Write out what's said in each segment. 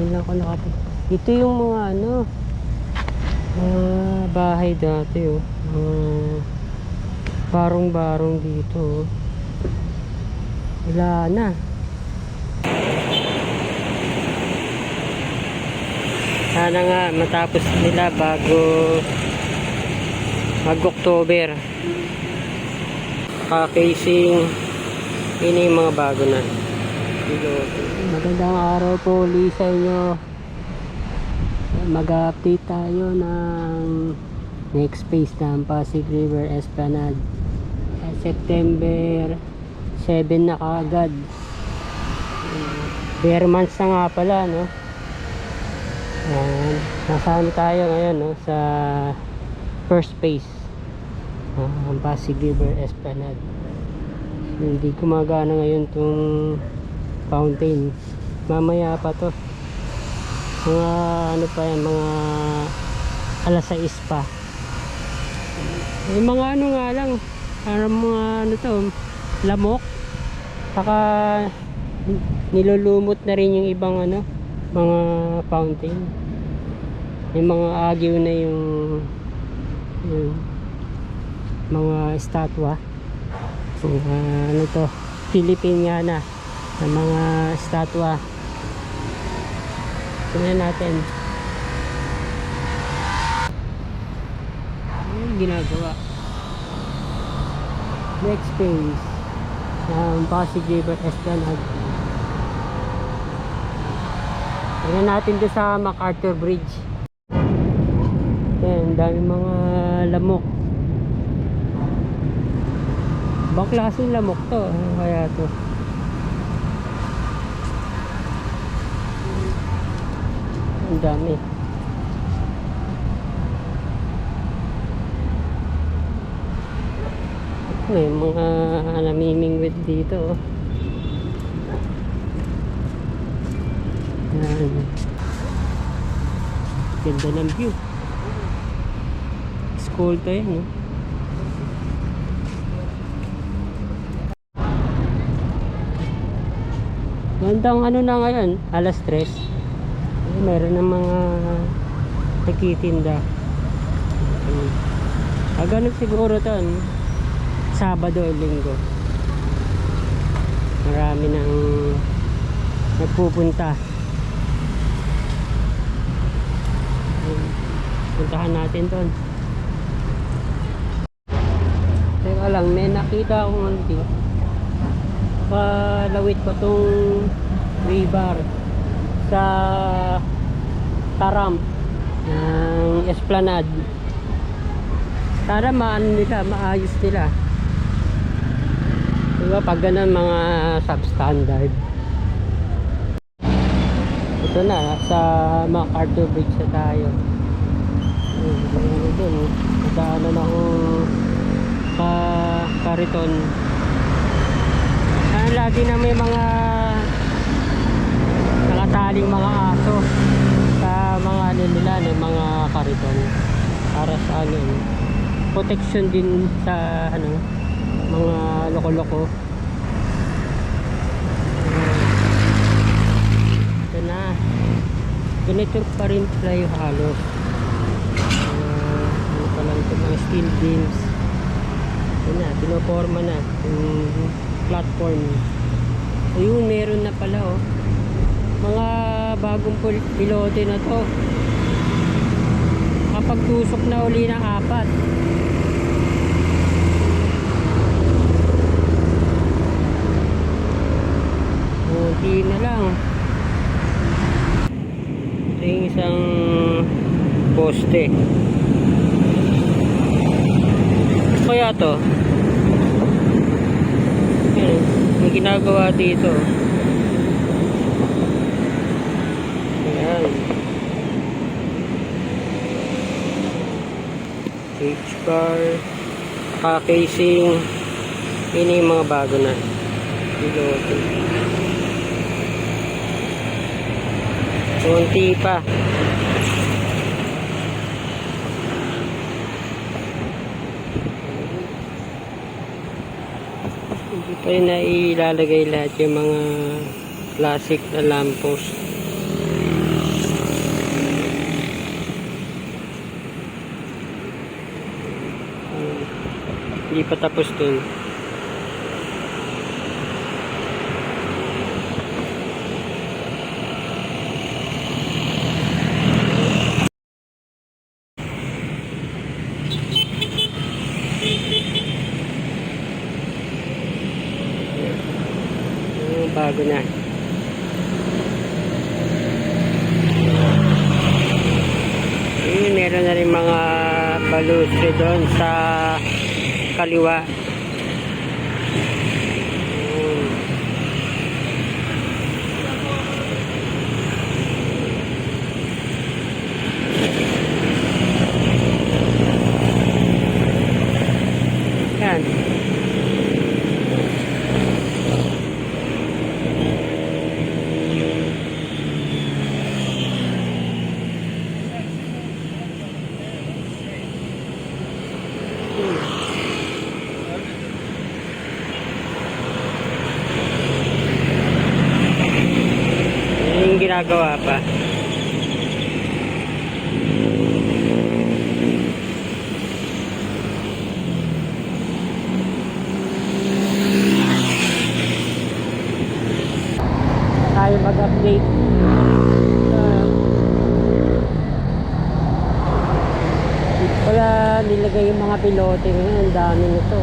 Yun lang ako nakapag... Ito yung mga ano, mga bahay dati oh. Mga barong-barong dito oh. Wala na. Sana nga matapos nila bago mag-October. Kaka-casing. Yun yung mga bago na. Magandang araw po ulit sa inyo. Mag-update tayo ng next phase ng Pasig River Esplanade. September 7 na kaagad. Bare months na nga pala, no? Ayan. Nasa ano tayo ngayon, no? Sa first phase ng Pasig River Esplanade. Hindi gumagana ngayon tong fountain. Mamaya pa to. Mga ano pa yan, mga alas 6 pa. Yung mga ano nga lang, parang mga ano to, lamok. Saka nilulumot na rin yung ibang ano, mga fountain. Yung mga agyo na yung, yung mga estatwa. Mga ano to, Filipiniana na mga estatwa. Tingnan natin. Ano yung ginagawa? Next phase ng Pasig River Esplanade. Tingnan natin doon sa MacArthur Bridge. Yan, dami mga lamok. Ibang klaseng lamok to. Ano kaya to? Ang dami. May mga namimingwit dito. oh. Yan. Ganda ng view. School yan, no? Gandang ano na ngayon, alas 3. Meron ng mga nagtitinda. Ah, ganun siguro to? Sabado o Linggo. Marami nang nagpupunta. Puntahan natin doon. Teka lang, may nakita akong dito palawit pa tong rebar sa taram. Ng esplanade. Para maano nila maayos nila. Diba pag ganun mga substandard. Ito na sa MacArthur Bridge na tayo. Ayun doon daanan akong ka kariton Ah, lagi na may mga nakataling mga ano nila, no, mga kariton para sa ano protection din sa ano mga loko-loko. Ito na. Ganito pa rin yung halos. Uh, ano pa lang ito mga steel beams. Ito na, pinoforma na yung platform. Ayun meron na pala oh. Mga bagong pil- pilote na to kapag tusok na uli ng apat kunti na lang ito yung isang poste kaya to may ginagawa dito. Ayan. Cage bar, ka-casing, yun yung mga bago na. Piloto. Kunti pa. Hindi pa rin nailalagay lahat yung mga classic na lamppost. Hindi pa tapos. Yung bago na. Eh, meron na rin mga balustre doon sa kaliwa. Yun. Yan. Yan yung ginagawa pa. Tayo mag-update. Dito pala nilagay yung mga pilote ngayon. Ang dami nito.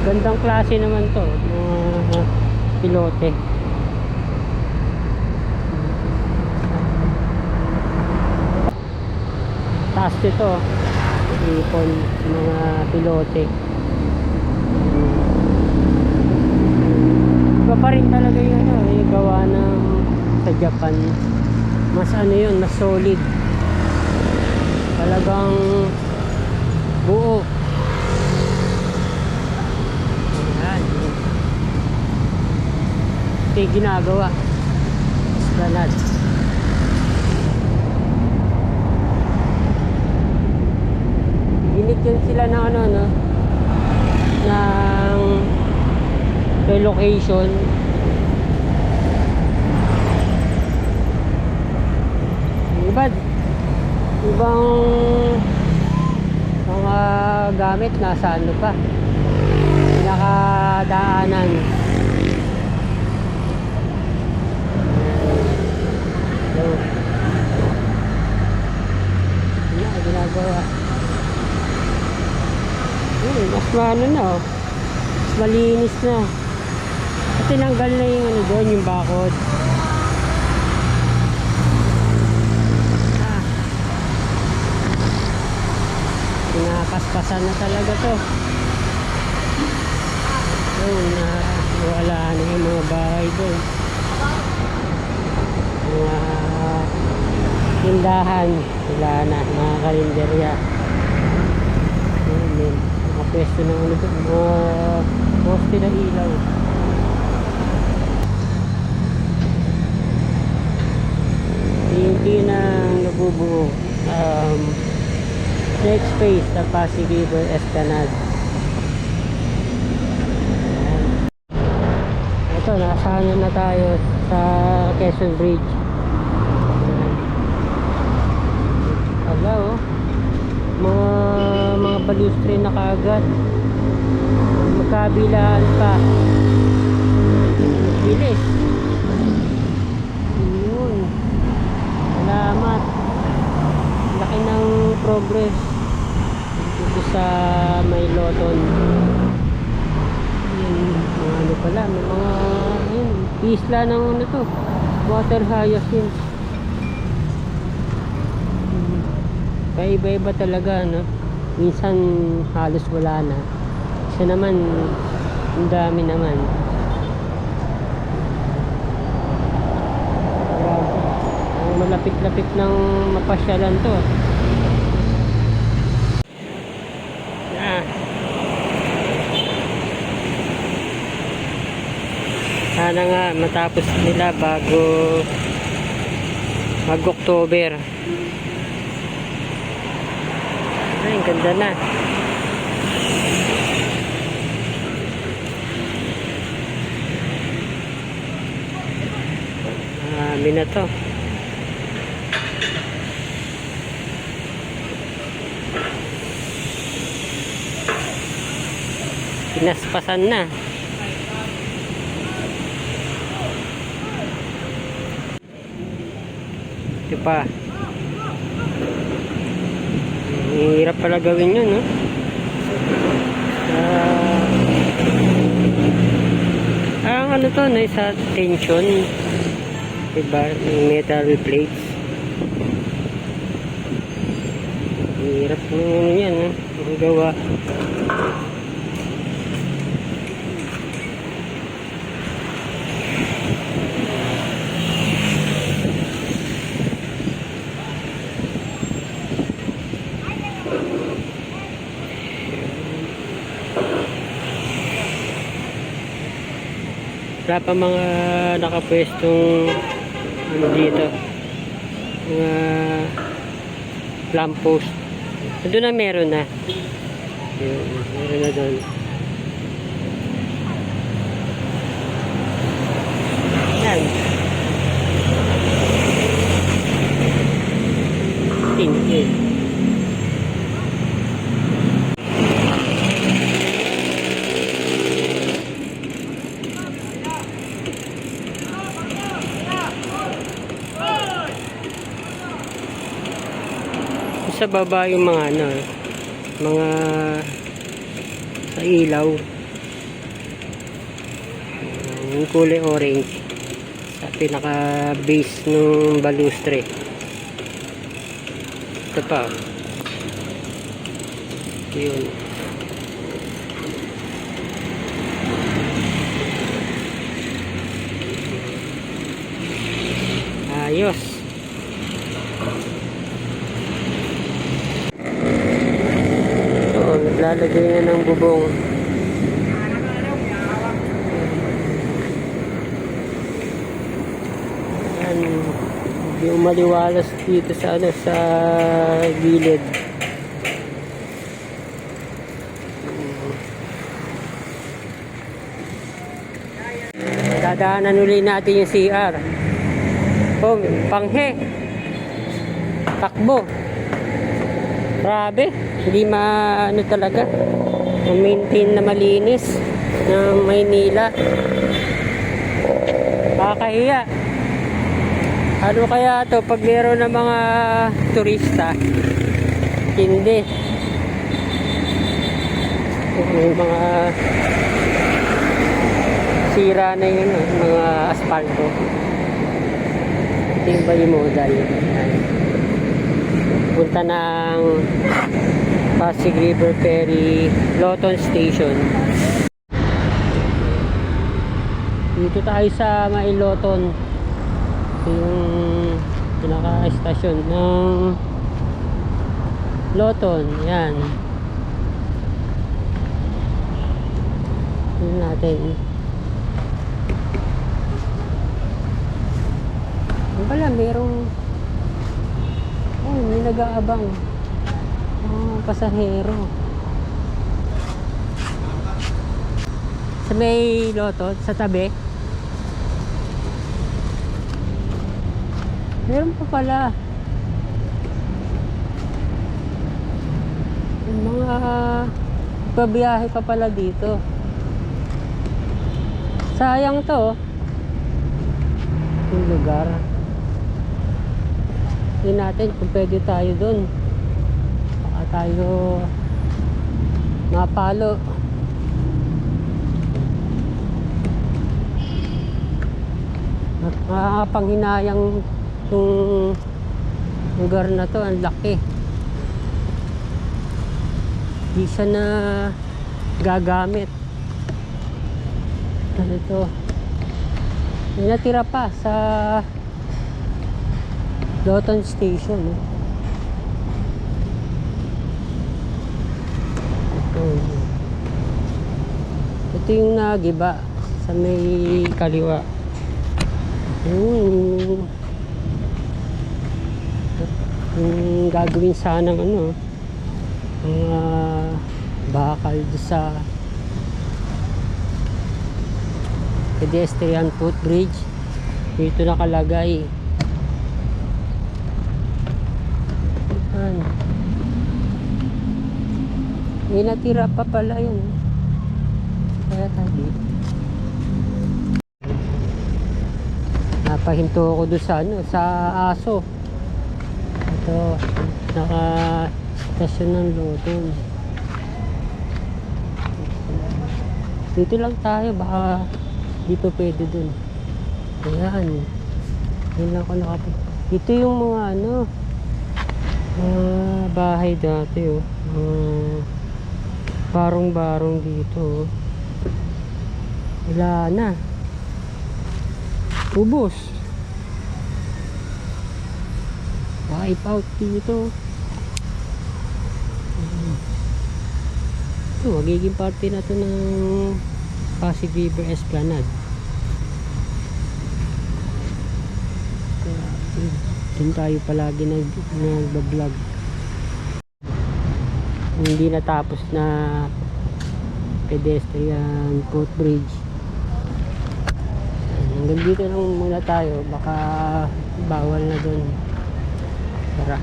Magandang klase naman to, mga pilote. Taas nito, ipon mga pilote. Iba pa rin talaga yung ano, yung gawa ng sa Japan. Mas ano yun, mas solid. Talagang buo. Ayan. Ito yung ginagawa. Esplanade. Binigyan sila ng ano, no? Ng relocation. Iba, ibang mga gamit nasa ano pa nakadaanan so na ginagawa yun mas maano na oh. Mas malinis na. At tinanggal na yung ano doon yung bakod. Ah. Pinapaspasan na talaga to. Yun na wala na yung mga bahay doon. Mga tindahan. Wala na mga din mga pwesto ng ano doon mga poste ng ilaw. Hindi na nabubuo um, next phase sa Pasig River Esplanade. Ito nasa ano na tayo sa Quezon Bridge ala oh mga balustre na kaagad. Magkabilaan pa. Bilis. Yun. Salamat. Laki ng progress dito sa may loton yun, ano pala, may mga yun, isla ng ano to, water hyacinth. Kaiba-iba talaga, no? Minsan halos wala na. Isa naman, ang dami naman. Ang malapit-lapit ng mapasyalan to. Ah. Sana nga matapos nila bago mag-October. Ay, ganda na. Amin na to. Pinaspasan na. Ito pa. Hirap pala gawin yun, no? Ah, ang ano to, na sa tension. Diba? Yung metal plates. Hirap ng ano yan, no? Ang gawa. Wala pa mga nakapwestong ano dito. Mga lamppost. Doon na meron na. Meron na doon. Yan. Tintin. Sa baba yung mga ano mga sa ilaw. Yung kulay orange. Sa pinaka base ng balustre. Ito pa. Yun Oo, naglalagay na ng bubong. Yan, hindi umaliwalas dito sa ano sa gilid. Dadaanan uli natin yung CR. Oh, panghe. Takbo. Grabe, hindi maano talaga. Ma-maintain na malinis ng Maynila. Kakahiya. Ano kaya to pag meron ng mga turista? Hindi. May mga sira na yun, eh, mga asfalto. Ito yung Bayimodal. Ayan punta ng Pasig River Ferry Loton Station. Dito tayo sa Mailoton ito yung pinaka-estasyon ng Loton. Yan. Yun natin. Ano pala merong Oh, may nag-aabang. Oh, pasahero. Sa may loto, sa tabi. Meron pa pala. Yung mga pabiyahe pa pala dito. Sayang to. oh. Yung lugar. Tingnan natin kung pwede tayo dun. Tayo mapalo. At makakapanghinayang itong lugar na to. Ang laki. Di siya na gagamit. Ano to? May natira pa sa Loton Station. Eh. Ito. Ito yung nagiba sa may kaliwa. Yung, yung gagawin sanang ano, mga bakal sa pedestrian footbridge Dito nakalagay. Yan. May natira pa pala yun. Kaya tayo. Napahinto ako doon sa ano, sa aso. Ito, naka stasyon ng lotong. Dito lang tayo, baka dito pwede dun. Ayan. Yan lang ako nakapunta. Ito yung mga ano, mga bahay dati oh. Mga barong-barong dito oh. Wala na. Ubus. Wipe out dito. Ito, magiging parte na to ng Pasig River Esplanade. Doon tayo palagi nag, nagbablog. Hindi natapos na pedestrian footbridge. Hanggang dito lang muna tayo. Baka bawal na doon. Tara.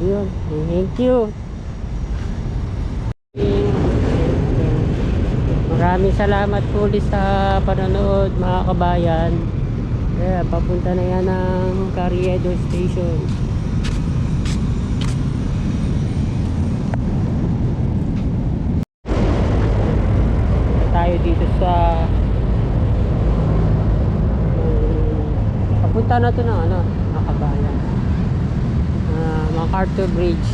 Yun. Thank you. Maraming salamat po ulit sa panonood mga kabayan. Kaya papunta na yan ng Carriedo Station. Tayo dito sa um, papunta na to ng ano, mga kabayan. Ah, MacArthur Bridge.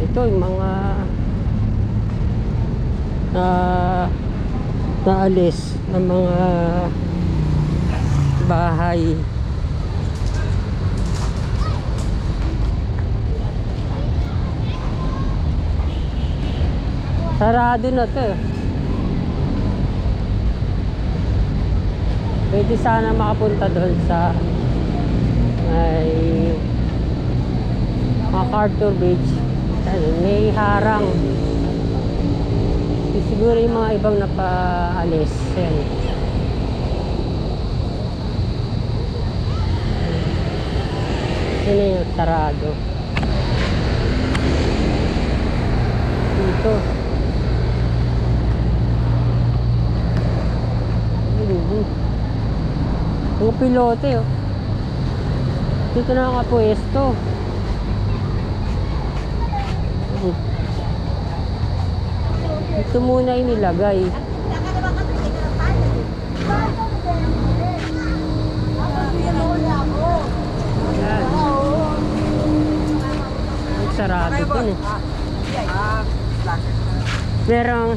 Ito yung mga na naalis ng mga bahay. Sarado na to. eh. Pwede sana makapunta doon sa ay MacArthur Bridge. May harang. Siguro yung mga ibang napaalis. Ayan. Sino yung sarado? Dito. Mga pilote oh. Dito na nakapwesto. Ito muna inilagay. Sarado dun eh. Merong